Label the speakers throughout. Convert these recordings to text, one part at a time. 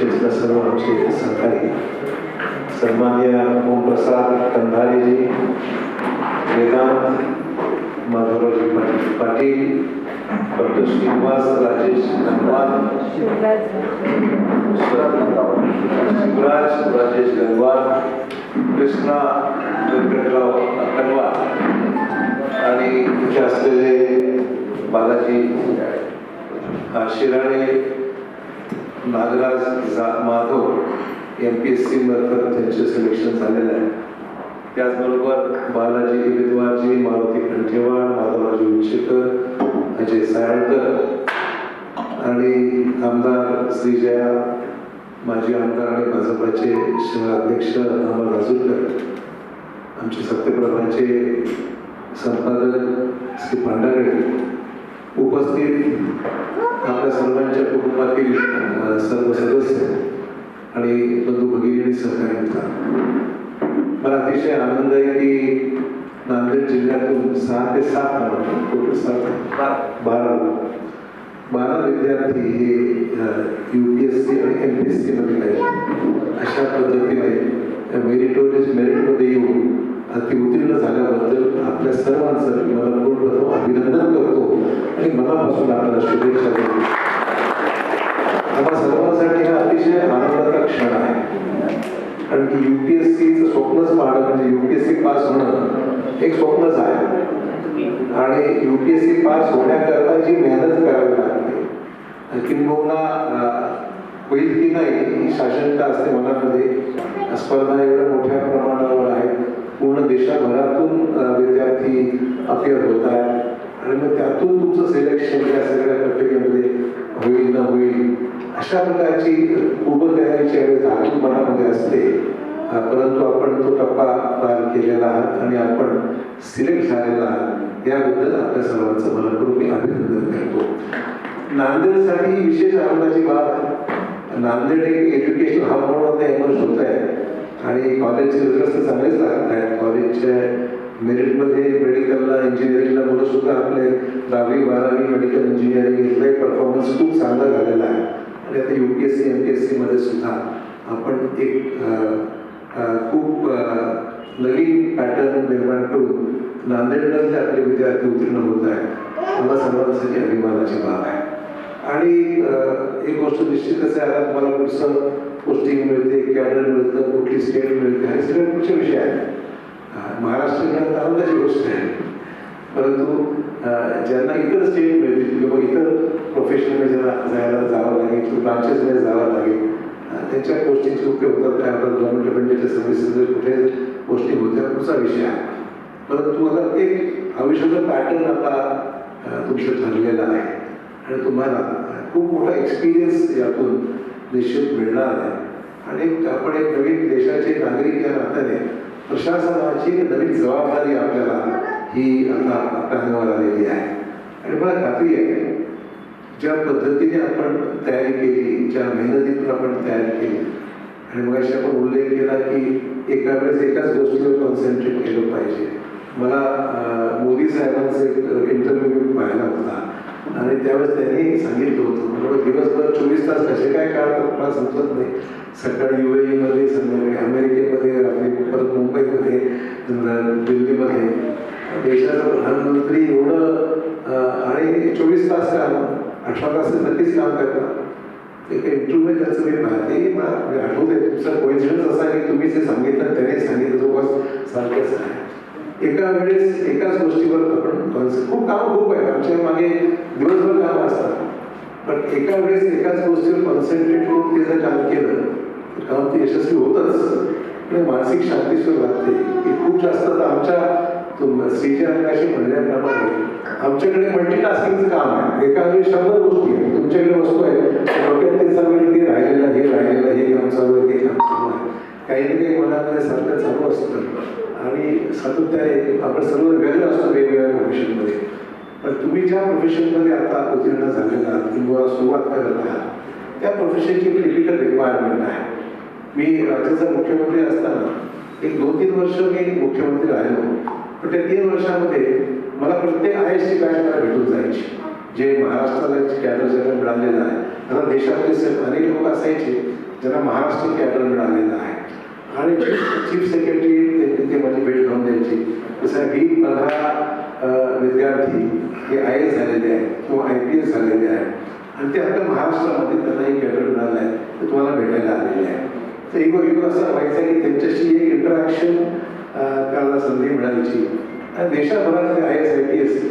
Speaker 1: विशेषतः सर्व आमचे सहकारी सन्मान्य ओमप्रसाद कंधारेजी वेदांत माधवरावजी पाटील पाटील डॉक्टर श्रीनिवास राजेश गंगवार शिवराज राजेश गंगवार कृष्णा व्यंकटराव कनवार आणि तिथे असलेले बालाजी शिराणे नागराज जा Madhav M P S C मार्फत त्यांचे सिलेक्शन झालेलं आहे. त्याचबरोबर बालाजी विद्वाजी मारुती कंठेवाड माधवराजी उच्चेकर अजय सायळकर आणि आमदार श्रीजया माजी आमदार आणि भाजपाचे शहराध्यक्ष अमर राजूरकर. आमचे सत्यप्रभाचे संपादक श्री भांडागडे उपस्थित आपल्या सर्वांच्या कुटुंबातील सर्व सदस्य आणि बंधू भगिनी सहकारी मला अतिशय आनंद आहे की नांदेड जिल्ह्यातून सहा ते सात टोटल सात? बारा. बारा. विद्यार्थी हे यू पी एस सी आणि एम पी एस सीमध्ये आहेत अशा पद्धतीने मेरिटोरियस मेरिटमध्ये येऊन अति उत्तीर्ण झाल्याबद्दल आपल्या सर्वांचं मी मला पूर्णप्रथम अभिनंदन करतो आणि मनापासून आपल्याला शुभेच्छा देतो आम्हा सर्वांसाठी हा अतिशय आनंदाचा क्षण आहे कारण की यू पी एस सीचं स्वप्नच पाहणं म्हणजे U P S C pass होणं एक स्वप्नच आहे. आणि U P S C pass होण्याकरता जी मेहनत करावी लागते किंबहुना होईल की नाही ही शासनता असते मनामध्ये स्पर्धा एवढ्या मोठ्या प्रमाणावर आहे पूर्ण देशाभरातून विद्यार्थी अपेअर होत आहेत. आणि मग त्यातून तुमचं सिलेक्शन या सगळ्या प्रक्रियेमध्ये होईल न होईल अशा प्रकारची पूर्वतयारीची वेळेस आतून मनामध्ये असते. परंतु आपण तो टप्पा पार केलेला आहात आणि आपण सिलेक्ट झालेला आहात याबद्दल आपल्या सर्वांचं मनपूर्वक मी अभिनंदन करतो. नांदेडसाठी विशेष आनंदाची बाब नांदेड एक एज्युकेशन हब म्हणून एमर्ज होत आहे. आणि कॉलेजचे रिझल्ट तर चांगलेच लागत आहेत. कॉलेजच्या मेरिटमध्ये मेडिकलला इंजिनिअरिंगला मुलं सुद्धा आपले दहावी बारावी मेडिकल इंजिनिअरिंग इथलाही परफॉर्मन्स खूप चांगला झालेला आहे. आणि आता U P S C M P S सीमध्ये सुद्धा आपण एक खूप नवीन पॅटर्न निर्माण करून नांदेडमध्ये आपले विद्यार्थी उत्तीर्ण होत आहेत. मला सर्वांसाठी अभिमानाची बाब आहे. आणि एक गोष्ट निश्चितच आहे आता तुम्हाला कुठचं पोस्टिंग मिळते कॅडर मिळतं कुठली स्टेट मिळते हे सगळे पुढचे विषय आहेत. महाराष्ट्र ही आनंदाची गोष्ट आहे. परंतु ज्यांना इतर स्टेट मिळतील किंवा इतर प्रोफेशनमध्ये जायला जावं लागेल किंवा ब्रांचेसमध्ये जावं लागेल. त्यांच्या पोस्टिंगचे उपयोग होतात काय होतात गव्हर्नमेंट डिपेंडेंटच्या सर्व्हिसेस कुठे पोस्टिंग होत्या पुढचा विषय आहे. परंतु आता एक आयुष्याचा पॅटर्न आता तुमचं ठरलेला आहे. आणि तुम्हाला खूप मोठा एक्सपिरियन्स यातून निश्चित मिळणार आहे. आणि आपण एक नवीन देशाचे नागरिक या नात्याने प्रशासनाची नवीन जबाबदारी आपल्याला ही आता आपल्या अंगावर आलेली आहे. आणि मला खात्री आहे ज्या पद्धतीने आपण तयारी केली ज्या मेहनतीतून आपण तयारी केली. आणि मग अशी आपण उल्लेख केला की एका वेळेस एकाच गोष्टीवर कॉन्सन्ट्रेट केलं पाहिजे. मला मोदी साहेबांचा एक इंटरव्ह्यू पाहिला होता. आणि त्यावेळेस त्यांनी सांगितलं होतं. बरोबर दिवसभर चोवीस तास कसे काय काढतात मला समजत नाही. सकाळी यू ए मध्ये संध्याकाळी अमेरिकेमध्ये रात्री परत मुंबईमध्ये दिल्लीमध्ये. देशाचा प्रधानमंत्री एवढं आणि चोवीस तास काम अठरा तास नक्कीच काम करतात एक इंटरव्ह्यू त्याचं मी पाहते मग आठवत आहे तुमचा कोइन्सिडन्स असा की तुम्ही जे सांगितलं त्याने सांगितलं जवळपास सारखंच आहे. एका वेळेस एकाच गोष्टीवर आपण कॉन्सन्ट्रेट खूप काम खूप आहे. आमच्या मागे दिवसभर कामं असतात. पण एका वेळेस एकाच गोष्टीवर कॉन्सन्ट्रेट करून ते जर काम केलं तर काम ते यशस्वी होतच. आणि मानसिक शांती सुद्धा लागते की खूप जास्त तर आमच्या तुम श्रीजी अशी म्हणण्याप्रमाणे आमच्याकडे मल्टीटास्किंगचं काम आहे. एका वेळी शंभर गोष्टी आहेत. तुमच्याकडे वस्तू आहे डोक्यात ते चालू ते राहिलेलं हे राहिलेलं हे काम चालू आहे ते काम चालू आहे. काही ना काही मनामध्ये सारखं चालू असतं. आणि सातत्याने आपण सर्व वेगळं असतो वेगवेगळ्या प्रोफेशनमध्ये पण तुम्ही ज्या प्रोफेशनमध्ये आता उत्तीर्ण झालेला आहात किंवा सुरुवात करत आहात त्या प्रोफेशनची एक टिपिकल रिक्वायरमेंट आहे. मी राज्याचा मुख्यमंत्री असताना एक दोन तीन वर्ष मी मुख्यमंत्री राहिलो. पण त्या तीन वर्षामध्ये मला प्रत्येक आय एस सी बॅच मला भेटून जायची. जे महाराष्ट्राला कॅडर ज्यांना मिळालेलं आहे. आता देशातले स- अनेक लोक असायचे ज्यांना महाराष्ट्र कॅडर मिळालेलं आहे. आणि चीफ सेक्रेटरी ते माझी भेट घेऊन द्यायची. जसं ही पंधरा विद्यार्थी हे आय एस झालेले आहेत किंवा आय पी एस झालेले आहेत. आणि ते आता महाराष्ट्रामध्ये त्यांना एक कॅडर मिळालं आहे ते तुम्हाला भेटायला आलेले आहे तर एक एक असं व्हायचं की करायची आणि देशाभरातले I S I P S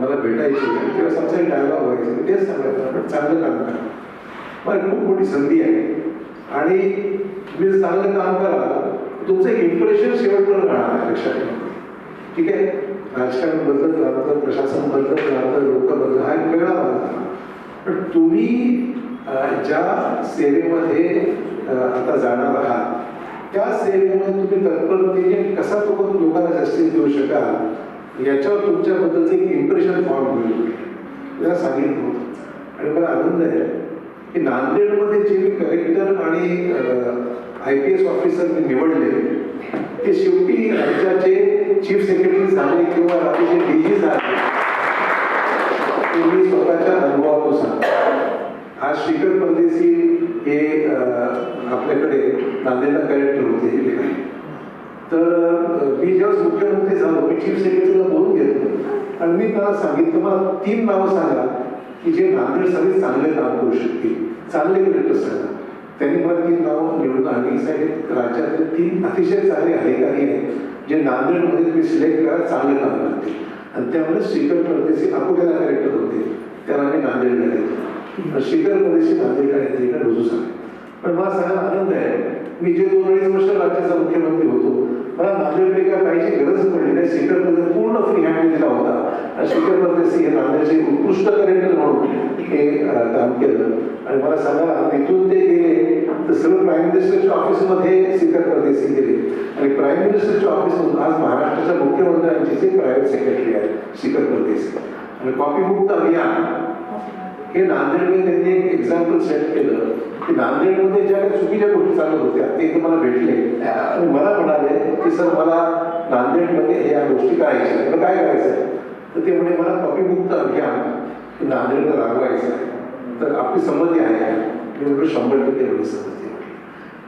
Speaker 1: मला भेटायची किंवा तेव्हा डायलॉग व्हायचं. तेच सांगायचं आपण चांगलं काम करा मला खूप मोठी संधी आहे. आणि तुम्ही चांगलं काम करा तुमचं एक इम्प्रेशन शेवटपर्यंत राहणार लक्षात ठेवा. ठीक आहे? राजकारण बदलत राहतं प्रशासन बदलत राहतं लोक बदलत हा एक वेगळा भाग पण तुम्ही ज्या सेवेमध्ये आता जाणार आहात त्या सेवेमध्ये तुम्ही तत्परतेने कसा तो करून लोकांना जास्तीत देऊ शकाल याच्यावर तुमच्याबद्दलचं एक इम्प्रेशन फॉर्म होईल. त्याला सांगितलं होतं. आणि मला आनंद आहे की नांदेडमध्ये जे मी कलेक्टर आणि आय पी एस ऑफिसर मी निवडले ते शेवटी राज्याचे चीफ सेक्रेटरी झाले किंवा राज्याचे डी जी झाले ते मी स्वतःच्या अनुभवातून सांगतो. आज श्रीकर परदेशी हे आपल्याकडे नांदेडला कलेक्टर होते तर मी जेव्हा मुख्यमंत्री झालो मी चीफ सेक्रेटरीला बोलून घेतलं. आणि मी त्याला सांगितलं मला तीन नावं सांगा की जे नांदेडसाठी चांगले काम करू शकतील. चांगले कलेक्टर सांगा. त्यांनी मला तीन नावं निवडून आणली. साहेब राज्यातले तीन अतिशय चांगले अधिकारी आहेत जे नांदेडमध्ये तुम्ही सिलेक्ट करा चांगले काम करतील. आणि त्यामुळे श्रीकर परदेशी अकोल्याला कॅरेक्टर होते. त्याला मी नांदेडला घेतलं श्रीकर परदेशी नांदेडला घेतले रुजू सांगा पण मला सांगायला आनंद आहे. मी जे दोन अडीच वर्ष राज्याचा मुख्यमंत्री होतो मला नांदेडकडे काय पाहिजे गरज पडली नाही. शिखर पूर्ण फ्री हँड दिला होता. आणि शिखर हे नांदेडचे उत्कृष्ट करेक्टर म्हणून हे काम केलं. आणि मला सांगायला तिथून ते गेले तर सर्व प्राईम मिनिस्टरच्या ऑफिसमध्ये शिखर परदेशी गेले. आणि प्राईम मिनिस्टरच्या ऑफिसमधून आज महाराष्ट्राच्या मुख्यमंत्र्यांचे जे प्रायव्हेट सेक्रेटरी आहेत शिखर परदेशी आणि कॉपी मुक्त अभियान हे नांदेडमध्ये त्यांनी एक एक्झाम्पल सेट केलं. की नांदेडमध्ये ज्या काही चुकीच्या गोष्टी चालत होत्या ते इथे मला भेटले. आणि मला म्हणाले की सर मला नांदेडमध्ये ह्या गोष्टी करायच्या आहेत. मला काय करायचं आहे? तर ते म्हणे मला कॉपीमुक्त अभियान नांदेडला राबवायचं आहे. तर आपली संमती आहे. मी शंभर टक्के एवढी संमती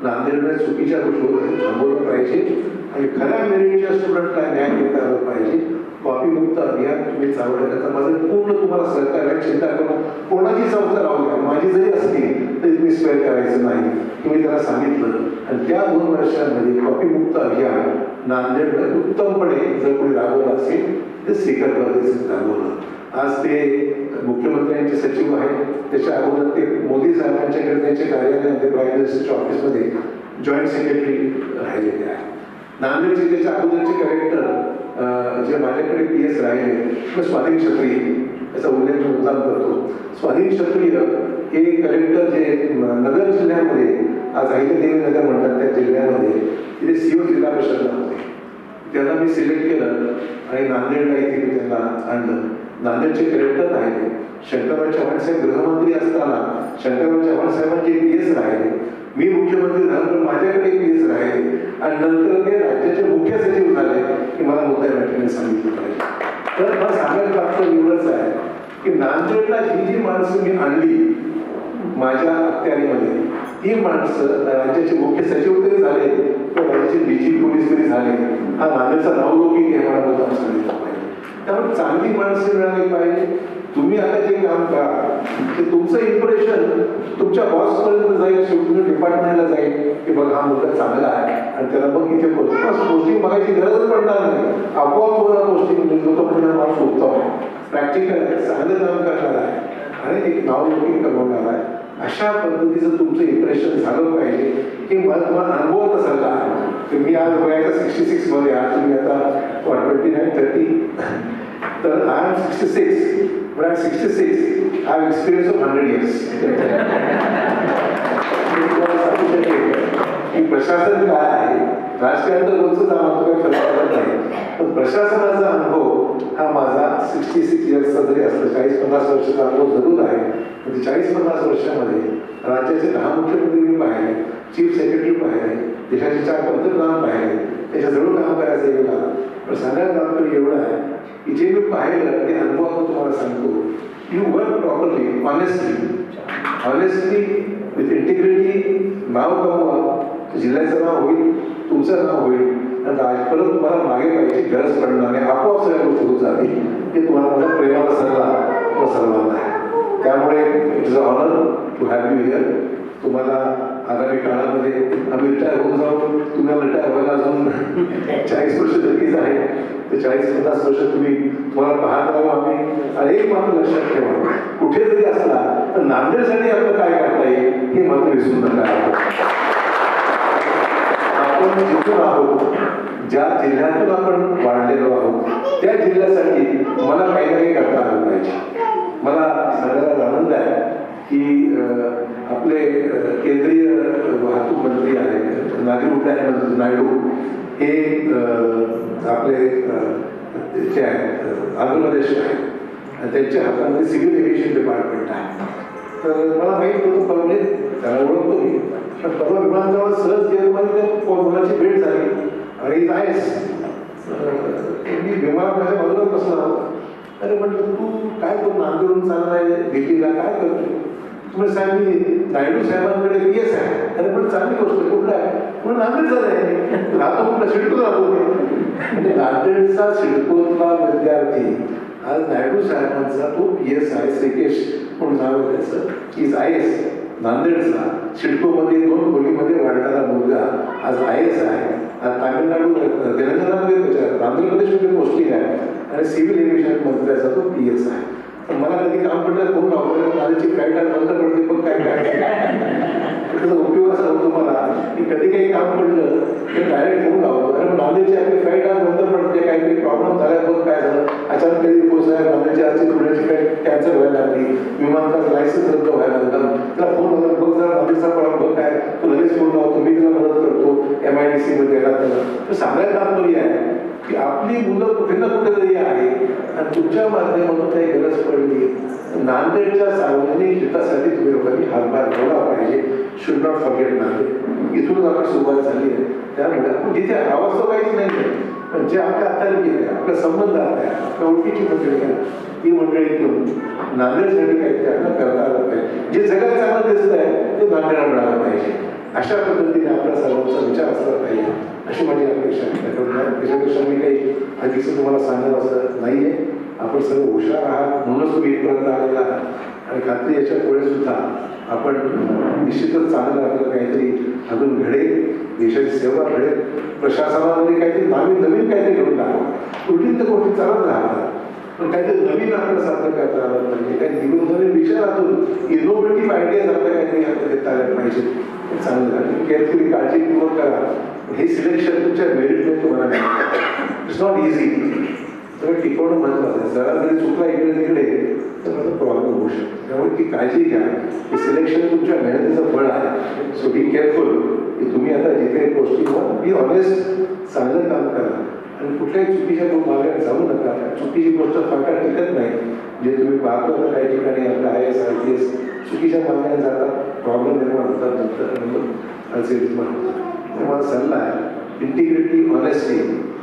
Speaker 1: आहे चुकीच्या गोष्टी थांबवलं पाहिजे आणि खऱ्या मेरिटच्या स्टुडंटला न्याय देता आला पाहिजे. कॉपीमुक्त अभियान तुम्ही चालवण्याचा माझं पूर्ण तुम्हाला सहकार्य चिंता करू कोणाची संस्था राहू द्या. माझी जरी असली तरी तुम्ही स्वेअर करायचं नाही. तुम्ही त्याला सांगितलं. आणि त्या दोन वर्षांमध्ये कॉपीमुक्त अभियान नांदेडमध्ये उत्तमपणे जर कोणी राबवलं असेल ते श्रीकर राबवलं आज ते मुख्यमंत्र्यांचे सचिव आहेत. त्याच्या अगोदर ते मोदी साहेबांच्याकडे त्यांच्या कार्यालयामध्ये प्राईम मिनिस्टरच्या ऑफिसमध्ये जॉईंट सेक्रेटरी राहिलेले आहे नांदेड जिल्ह्याच्या अगोदरचे कलेक्टर जे माझ्याकडे पी एस राहिले किंवा स्वाधीन क्षत्रिय याचा उल्लेख मी मुद्दाम करतो. स्वाधीन क्षत्रिय हे कलेक्टर जे नगर जिल्ह्यामध्ये आज अहिल्यादेवी नगर म्हणतात त्या जिल्ह्यामध्ये तिथे सीओ जिल्हा परिषदला होते. त्यांना मी सिलेक्ट केलं आणि नांदेडला इथे मी त्यांना आणलं. नांदेडचे कलेक्टर राहिले शंकरराव चव्हाण साहेब गृहमंत्री असताना शंकरराव चव्हाण साहेबांचे केस राहिले. मी मुख्यमंत्री झाल्यानंतर माझ्याकडे पी राहिले. आणि नंतर ते राज्याचे मुख्य सचिव झाले की मला मुद्दा या सांगितलं पाहिजे. तर मला सांगायला प्राप्त एवढंच आहे की नांदेडला जी जी माणसं मी आणली माझ्या अखत्यारीमध्ये ती माणसं राज्याचे मुख्य सचिव तरी झाले किंवा राज्याचे डीजी पोलीस तरी झाले. हा नांदेडचा नावलौकिक आहे मला मुद्दा सांगितलं. त्यामुळे चांगली माणसं मिळाली पाहिजे. तुम्ही आता जे काम करा ते तुमचं इम्प्रेशन तुमच्या बॉसपर्यंत जाईल शेवटी डिपार्टमेंटला जाईल. की बघा हा मुलगा चांगला आहे. आणि त्याला बघ इथे पोस्टिंग बघायची गरजच पडणार नाही. आपोआप तुम्हाला पोस्टिंग लोक म्हणजे माणूस उत्तम प्रॅक्टिकल चांगलं काम करणार आहे. आणि एक नावलौकिक कमवणार आहे. अशा पद्धतीचं तुमचं इम्प्रेशन झालं पाहिजे. की मला तुम्हाला अनुभव कसा झाला. की मी आज वयाचा सिक्स्टी सिक्समध्ये आज तुम्ही आता ट्वेंटी नाईन थर्टी तर I am sixty six but I sixty six I have experience of hundred years की प्रशासन काय आहे राजकारण तर रोजच आम्हाला काही फरक पडत नाही पण प्रशासनाचा अनुभव हा माझा सिक्स्टी सिक्स इयर्सचा जरी असला चाळीस पन्नास वर्षाचा अनुभव जरूर आहे म्हणजे चाळीस पन्नास वर्षामध्ये राज्याचे दहा मुख्यमंत्री मी पाहिले चीफ सेक्रेटरी पाहिले देशाचे चार पंतप्रधान पाहिले त्याच्याजवळ काम करायचं योग पण सांगायला तात्पर्य एवढं आहे. की जे मी पाहिलं ते अनुभव तुम्हाला सांगतो. You work properly honestly honestly with integrity नाव कमवा. जिल्ह्याचं नाव होईल तुमचं नाव होईल. आणि आज तुम्हाला मागे पाहिजे गरज पडणार नाही. आपोआप सगळ्या गोष्टी होत जातील. हे तुम्हाला माझा प्रेमाचा सल्ला व सर्वांना आहे. त्यामुळे it is honour to have you here तुम्हाला आगामी काळामध्ये आम्ही रिटायर होऊन जाऊ. तुम्हाला रिटायर व्हायला अजून चाळीस वर्ष नक्कीच आहे ते चाळीस पन्नास वर्ष तुम्ही तुम्हाला पाहत राहू. आम्ही आणि एक मात्र लक्षात ठेवा. कुठे जरी असला तर नांदेडसाठी आपलं काय करता येईल हे मात्र विसरू नका. आपण जिथून आहोत ज्या जिल्ह्यातून आपण वाढलेलो आहोत त्या जिल्ह्यासाठी मला काही ना काही करता आलं पाहिजे. मला की आपले केंद्रीय वाहतूक मंत्री आहेत. नागरी उड्डाण मंत्री नायडू हे आपले जे आहेत आंध्र प्रदेश आहेत. आणि त्यांच्या हातामध्ये सिव्हिल एव्हिएशन डिपार्टमेंट आहे. तर मला माहीत होतं पहिले त्याला ओळखतो मी. पण परवा विमानतळावर सहज गेलो म्हणजे मुलाची भेट झाली? आणि जायस मी विमानाच्या बाजूला बसला होता. अरे म्हटलं तू काय करू नांदेडून चालला आहे दिल्लीला काय करतो तुम्ही साहेब मी नायडू साहेबांकडे पी एस आहे. अरे पण चांगली गोष्ट आहे. कुठलं आहे? म्हणून नांदेडचा आहे? राहतो कुठला सिडको राहतो म्हणजे नांदेडचा सिडकोतला विद्यार्थी आज नायडू साहेबांचा तो पी एस आय श्रीकेश म्हणून नाव आहे त्याचं. इज आय एस नांदेडचा. सिडकोमध्ये दोन खोलीमध्ये वाढणारा मुलगा आज आय एस आहे. आज तामिळनाडू तेलंगणामध्ये त्याच्या आंध्र प्रदेशमध्ये पोस्टिंग आहे. आणि सिव्हिल एव्हिएशन मंत्र्याचा तो पी एस आहे. मला कधी काम पडलं कोण लावलं माझ्याची फ्लाईट आज बंद पडते पण काय काय त्याचा उपयोग असा होतो मला की कधी काही काम पडलं तर डायरेक्ट फोन लावतो. कारण नॉलेजची आपली फ्लाईट आज बंद पडते काहीतरी प्रॉब्लेम झाला बघ काय झालं? अचानक कधी पोहोचला नॉलेजची आजची थोड्याची फ्लाईट कॅन्सल व्हायला लागली विमानचा लायसन्स रद्द व्हायला लागला. त्याला फोन लावला बघ जरा नॉलेजचा प्रॉब्लेम बघ काय? तू लगेच फोन लावतो मी तुला आय सी मध्ये यायला तर सांगायला तात्पर्य आहे की आपली मुलं कुठे ना कुठेतरी आहे. आणि तुमच्या माध्यमातून काही गरज पडली नांदेडच्या सार्वजनिक हितासाठी तुम्ही लोकांनी हातभार लावला पाहिजे. Should not forget Nanded. इथूनच आपली सुरुवात झाली आहे. त्यामुळे आपण जिथे आवाज तर काहीच नाही आहे. पण जे आपल्या हाताने आहे आपल्या संबंध आहे आपल्या ओळखीची मंडळी आहे ती मंडळी इथून नांदेडसाठी काही त्यांना करता आलं पाहिजे. जे जगात चांगलं दिसत आहे ते नांदेडला मिळालं पाहिजे. अशा पद्धतीने आपल्या सर्वांचा विचार असला पाहिजे. अशी माझी अपेक्षा आहे. त्याच्यापेक्षा मी काही अधिकचं तुम्हाला सांगत असं नाही आहे आपण सर्व हुशार आहात म्हणूनच तुम्ही इथपर्यंत आलेला आहात. आणि खात्री याच्यापुढे सुद्धा आपण निश्चितच चांगलं आपल्याला काहीतरी अजून घडेल. देशाची सेवा घडेल. प्रशासनामध्ये काहीतरी नवीन नवीन काहीतरी घडून राहा कुठली तर गोष्टी चालत राहतात. पण काहीतरी नवीन आपलं साध्य करता आलं पाहिजे म्हणजे काही निवडून नवीन विचारातून इनोव्हेटिव्ह आयडियाज आपल्या काहीतरी आपल्या देता आल्या पाहिजेत. चांगलं झालं. केअरफुली काळजीपूर्वक करा. हे सिलेक्शन तुमच्या मेरिटमध्ये तुम्हाला मिळतं इट्स नॉट इझी सगळं टिकवणं महत्वाचं आहे जरा जरी चुकला इकडे तिकडे तर माझा प्रॉब्लेम होऊ शकतो. त्यामुळे ती काळजी घ्या. हे सिलेक्शन तुमच्या मेहनतीचं फळ आहे. सो बी केअरफुल की तुम्ही आता जिथे गोष्टी बी ऑलवेज चांगलं काम करा. आणि कुठल्याही चुकीच्या मार्गात जाऊ नका. चुकीची गोष्ट फाटा टिकत नाही. जे तुम्ही पाहतो काही ठिकाणी आपलं I S I P S चुकीच्या मार्गाने जातात प्रॉब्लेम निर्माण होतात नंतर मग अडचणी निर्माण होतात तर माझा सल्ला आहे इंटिग्रिटी ऑनेस्टी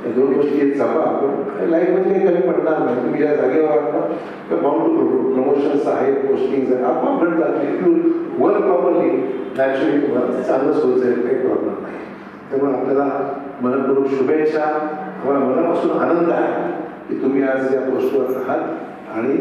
Speaker 1: या दोन गोष्टी जपा आपण. लाईफमध्ये काही कमी पडणार नाही. तुम्ही ज्या जागेवर आहात तर बाउंड टू प्रमोशन्स आहेत पोस्टिंग आहेत. आपण घडतात if you work properly naturally तुम्हाला चांगलंच होत जाईल काही प्रॉब्लेम नाही. त्यामुळे आपल्याला मनपूर्वक शुभेच्छा. आम्हाला मनापासून आनंद आहे की तुम्ही आज या पोस्टवर आहात. आणि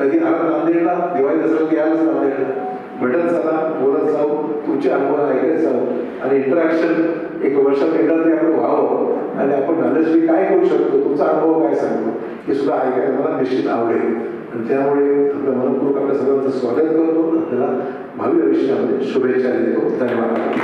Speaker 1: कधी आला नांदेडला दिवाळी दसऱ्याला यायलाच नांदेडला भेटत चला बोलत जाऊ तुमचे अनुभव ऐकत जाऊ. आणि इंटरॅक्शन एक वर्षात एकदा ते आपण व्हावं. आणि आपण नॉलेजली काय करू शकतो? तुमचा अनुभव काय सांगतो हे सुद्धा ऐकायला मला निश्चित आवडेल. आणि त्यामुळे आपल्या मनपूर्वक आपल्या सर्वांचं स्वागत करतो. आपल्याला भावी आयुष्यामध्ये शुभेच्छा देतो. धन्यवाद.